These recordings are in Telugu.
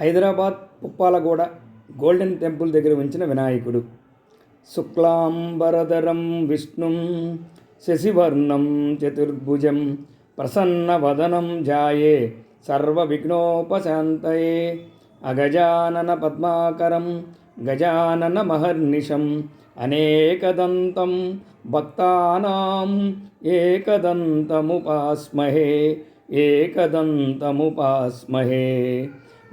హైదరాబాద్ పుప్పాలగూడ గోల్డెన్ టెంపుల్ దగ్గర ఉంచిన వినాయకుడు. శుక్లాంబరధరం విష్ణుం శశివర్ణం చతుర్భుజం ప్రసన్నవదనం జాయే సర్వ విఘ్నోపశాంతయే అగజానన పద్మాకరం గజానన మహర్నిషం అనేకదంతం భక్తానాం ఏకదంతముపాస్మహే ఏకదంతముపాస్మహే.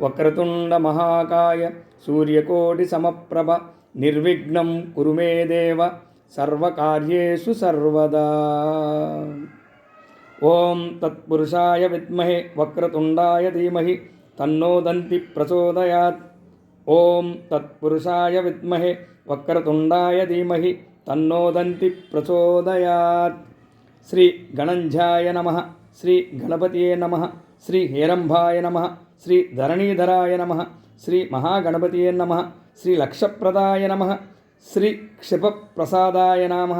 वक्रतुण्डमहाकाय सूर्यकोटिसमप्रभ निर्विघ्नं कुरु मे देव सर्वकार्येषु सर्वदा। ॐ तत्पुरुषाय विद्महे वक्रतुण्डाय धीमहि तन्नो दन्ति प्रचोदयात्। ॐ तत्पुरुषाय विद्महे वक्रतुण्डाय धीमहि तन्नो दन्ति प्रचोदयात्। श्रीगणञ्झाय नमः। శ్రీ గణపతియే నమ శ్రీ హేరంభాయ నమ శ్రీ ధరణీధరాయ నమ శ్రీ మహాగణపతియే నమ శ్రీ లక్షప్రదాయ నమ శ్రీ క్షిపప్రసాదాయ నమ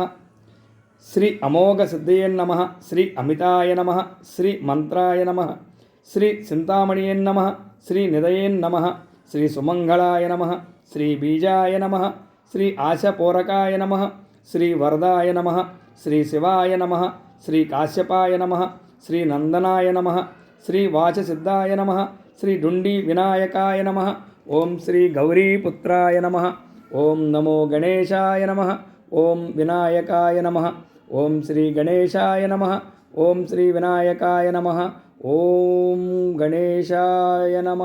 శ్రీ అమోఘ సిద్ధయే నమ శ్రీ అమితాయ నమ శ్రీ మంత్రాయ నమ శ్రీ చింతామణియే నమ శ్రీ నిదయే నమ శ్రీ సుమంగళాయ నమ శ్రీ బీజాయ నమ శ్రీ ఆశపూరకాయ నమ శ్రీ వరదాయ నమ శ్రీ శివాయ నమ శ్రీ కాశ్యపాయ నమ శ్రీ నందనాయ నమ శ్రీ వాచసిద్ధాయ నమ శ్రీ డుండి వినాయకాయ నమ ఓం శ్రీ గౌరీపుత్రాయ నమ ఓం నమో గణేశాయ నమ ఓం వినాయకాయ నమ ఓం శ్రీ గణేశాయ నమ ఓం శ్రీ వినాయకాయ నమ ఓం గణేశాయ నమ.